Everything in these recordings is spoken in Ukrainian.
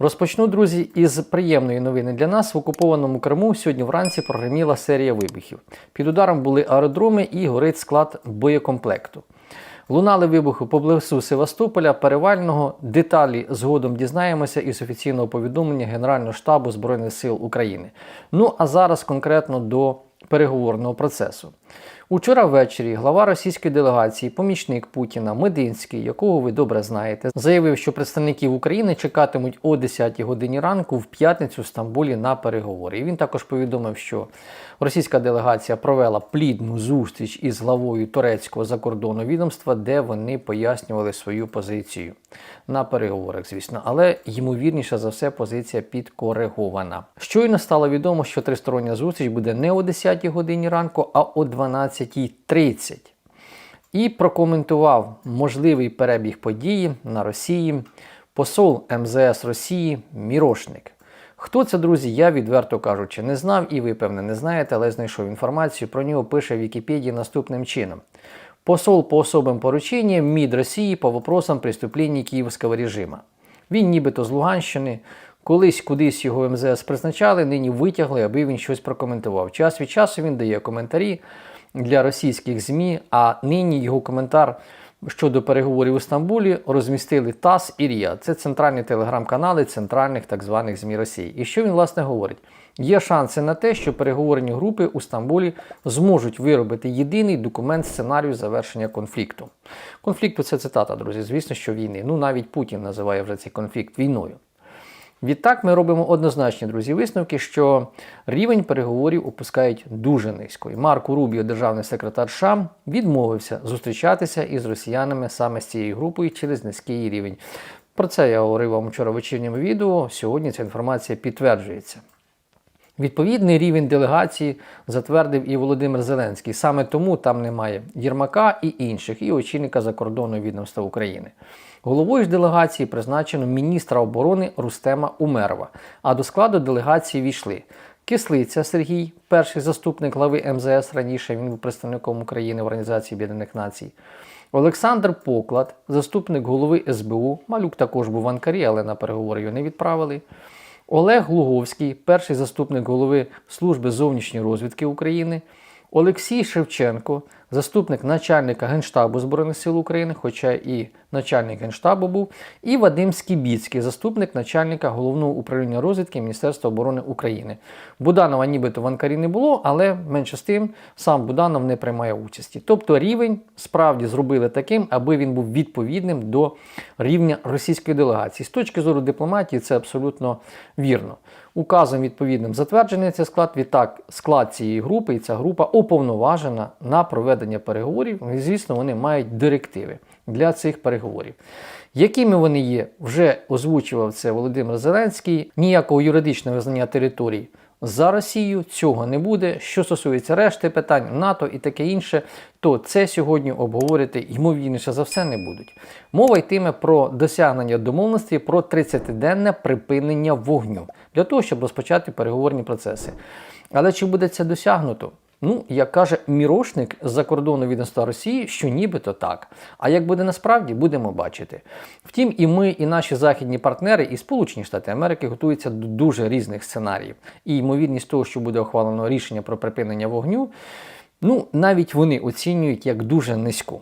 Розпочну, друзі, із приємної новини для нас. В окупованому Криму сьогодні вранці прогреміла серія вибухів. Під ударом були аеродроми і горить склад боєкомплекту. Лунали вибухи поблизу Севастополя, перевального. Деталі згодом дізнаємося із офіційного повідомлення Генерального штабу Збройних сил України. Ну а зараз конкретно до переговорного процесу. Учора ввечері глава російської делегації, помічник Путіна Мединський, якого ви добре знаєте, заявив, що представників України чекатимуть о 10 годині ранку в п'ятницю в Стамбулі на переговори. І він також повідомив, що російська делегація провела плідну зустріч із главою турецького закордонного відомства, де вони пояснювали свою позицію на переговорах, звісно, але ймовірніше за все позиція підкоригована. Щойно стало відомо, що тристороння зустріч буде не о 10 годині ранку, а о 12.30. І прокоментував можливий перебіг події на Росії посол МЗС Росії Мірошник. Хто це, друзі, я відверто кажучи, не знав, і ви, певне, не знаєте, але знайшов інформацію. Про нього пише в Вікіпедії наступним чином. Посол по особым поручениям МИД Росії по вопросам преступлень київського режиму. Він нібито з Луганщини, колись кудись його МЗС призначали, нині витягли, аби він щось прокоментував. Час від часу він дає коментарі для російських ЗМІ, а нині його коментар щодо переговорів у Стамбулі розмістили ТАСС і РІА. Це центральні телеграм-канали центральних так званих ЗМІ Росії. І що він власне говорить? Є шанси на те, що переговорні групи у Стамбулі зможуть виробити єдиний документ сценарію завершення конфлікту. Конфлікту це цитата, друзі. Звісно, що війни. Ну навіть Путін називає вже цей конфлікт війною. Відтак ми робимо однозначні друзі висновки, що рівень переговорів опускають дуже низько. І Марко Рубіо, державний секретар США, відмовився зустрічатися із росіянами саме з цією групою через низький рівень. Про це я говорив вам вчора в вечірньому відео. Сьогодні ця інформація підтверджується. Відповідний рівень делегації затвердив і Володимир Зеленський. Саме тому там немає Єрмака і інших, і очільника закордонного відомства України. Головою ж делегації призначено міністра оборони Рустема Умерова. А до складу делегації війшли Кислиця Сергій, перший заступник глави МЗС. Раніше він був представником України в Організації Об'єднаних Націй. Олександр Поклад, заступник голови СБУ. Малюк також був в Анкарі, але на переговори його не відправили. Олег Луговський, перший заступник голови Служби зовнішньої розвідки України. Олексій Шевченко, заступник начальника Генштабу Збройних сил України, хоча і начальник Генштабу був, і Вадим Скібіцький, заступник начальника головного управління розвідки Міністерства оборони України. Буданова нібито в Анкарі не було, але менше з тим сам Буданов не приймає участі. Тобто рівень справді зробили таким, аби він був відповідним до рівня російської делегації. З точки зору дипломатії, це абсолютно вірно. Указом відповідним затверджений цей склад. Відтак, склад цієї групи і ця група уповноважена на проведення переговорів. І, звісно, вони мають директиви для цих переговорів. Якими вони є, вже озвучував це Володимир Зеленський. Ніякого юридичного визнання територій за Росію цього не буде. Що стосується решти питань НАТО і таке інше, то це сьогодні обговорити ймовірніше за все не будуть. Мова йтиме про досягнення домовленості про 30-денне припинення вогню для того, щоб розпочати переговорні процеси. Але чи буде це досягнуто? Ну, як каже мірошник з закордонного відомства Росії, що нібито так. А як буде насправді, будемо бачити. Втім, і ми, і наші західні партнери, і Сполучені Штати Америки готуються до дуже різних сценаріїв. І ймовірність того, що буде ухвалено рішення про припинення вогню, ну навіть вони оцінюють як дуже низьку.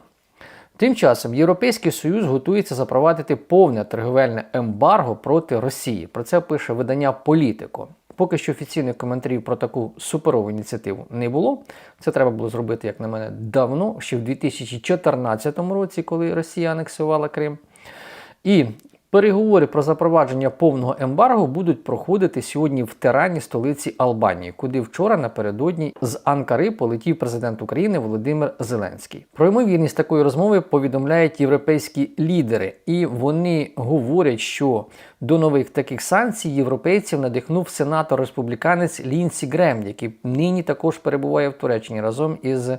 Тим часом Європейський Союз готується запровадити повне торговельне ембарго проти Росії. Про це пише видання Політико. Поки що офіційних коментарів про таку суперову ініціативу не було. Це треба було зробити, як на мене, давно, ще в 2014 році, коли Росія анексувала Крим. І переговори про запровадження повного ембарго будуть проходити сьогодні в Тирані, столиці Албанії, куди вчора напередодні з Анкари полетів президент України Володимир Зеленський. Про ймовірність такої розмови повідомляють європейські лідери, і вони говорять, що до нових таких санкцій європейців надихнув сенатор республіканець Лінсі Грем, який нині також перебуває в Туреччині разом із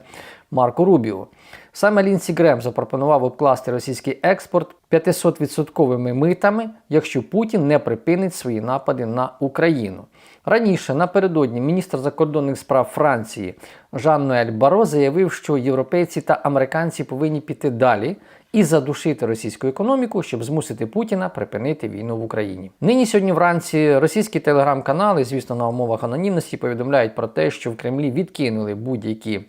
Марко Рубіо. Саме Лінсі Грем запропонував обкласти російський експорт 500% митами, якщо Путін не припинить свої напади на Україну. Раніше напередодні міністр закордонних справ Франції Жан Ноель Баро заявив, що європейці та американці повинні піти далі і задушити російську економіку, щоб змусити Путіна припинити війну в Україні. Нині сьогодні вранці російські телеграм-канали, звісно, на умовах анонімності повідомляють про те, що в Кремлі відкинули будь-які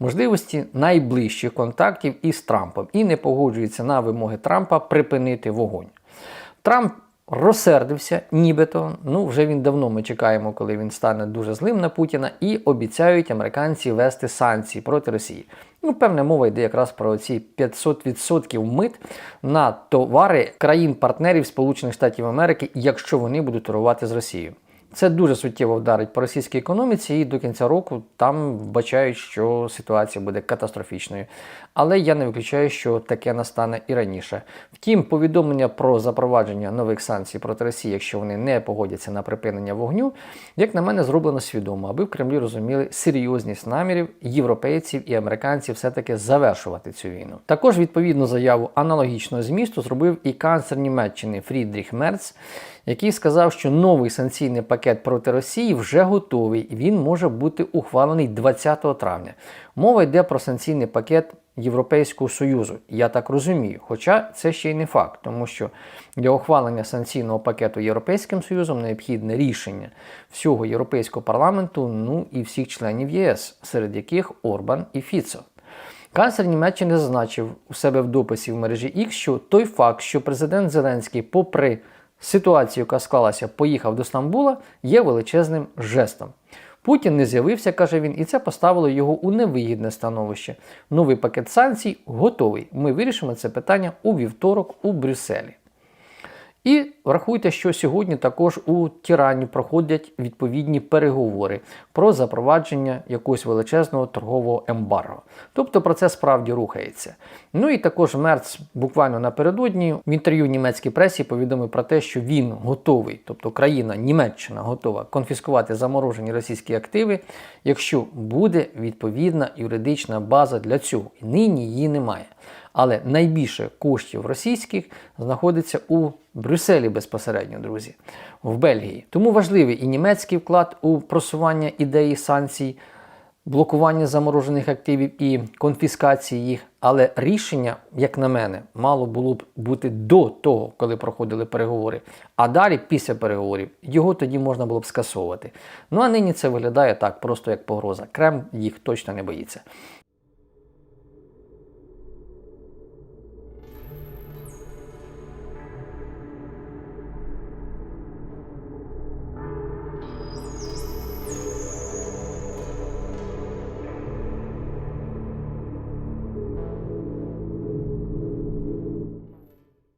можливості найближчих контактів із Трампом і не погоджуються на вимоги Трампа припинити вогонь. Трамп розсердився, нібито. Ну, вже він давно ми чекаємо, коли він стане дуже злим на Путіна, і обіцяють американці вести санкції проти Росії. Ну, певна мова йде якраз про ці 500% мит на товари країн-партнерів Сполучених Штатів Америки, якщо вони будуть торгувати з Росією. Це дуже суттєво вдарить по російській економіці, і до кінця року там вбачають, що ситуація буде катастрофічною. Але я не виключаю, що таке настане і раніше. Втім, повідомлення про запровадження нових санкцій проти Росії, якщо вони не погодяться на припинення вогню, як на мене, зроблено свідомо, аби в Кремлі розуміли серйозність намірів європейців і американців все-таки завершувати цю війну. Також відповідну заяву аналогічного змісту зробив і канцлер Німеччини Фрідріх Мерц, який сказав, що новий санкційний пакет проти Росії вже готовий і він може бути ухвалений 20 травня. Мова йде про санкційний пакет Європейського Союзу. Я так розумію. Хоча це ще й не факт, тому що для ухвалення санкційного пакету Європейським Союзом необхідне рішення всього Європейського парламенту, ну і всіх членів ЄС, серед яких Орбан і Фіцо. Канцлер Німеччини зазначив у себе в дописі в мережі X, що той факт, що президент Зеленський, попри ситуацію, яка склалася, поїхав до Стамбула, є величезним жестом. Путін не з'явився, каже він, і це поставило його у невигідне становище. Новий пакет санкцій готовий. Ми вирішимо це питання у вівторок у Брюсселі. І врахуйте, що сьогодні також у Тірані проходять відповідні переговори про запровадження якогось величезного торгового ембарго. Тобто процес справді рухається. Ну і також Мерц буквально напередодні в інтерв'ю німецькій пресі повідомив про те, що він готовий, тобто країна Німеччина готова конфіскувати заморожені російські активи, якщо буде відповідна юридична база для цього. І нині її немає. Але найбільше коштів російських знаходиться у Брюсселі безпосередньо, друзі, в Бельгії. Тому важливий і німецький вклад у просування ідеї санкцій, блокування заморожених активів і конфіскації їх. Але рішення, як на мене, мало було б бути до того, коли проходили переговори. А далі, після переговорів, його тоді можна було б скасовувати. Ну а нині це виглядає так, просто як погроза. Кремль їх точно не боїться.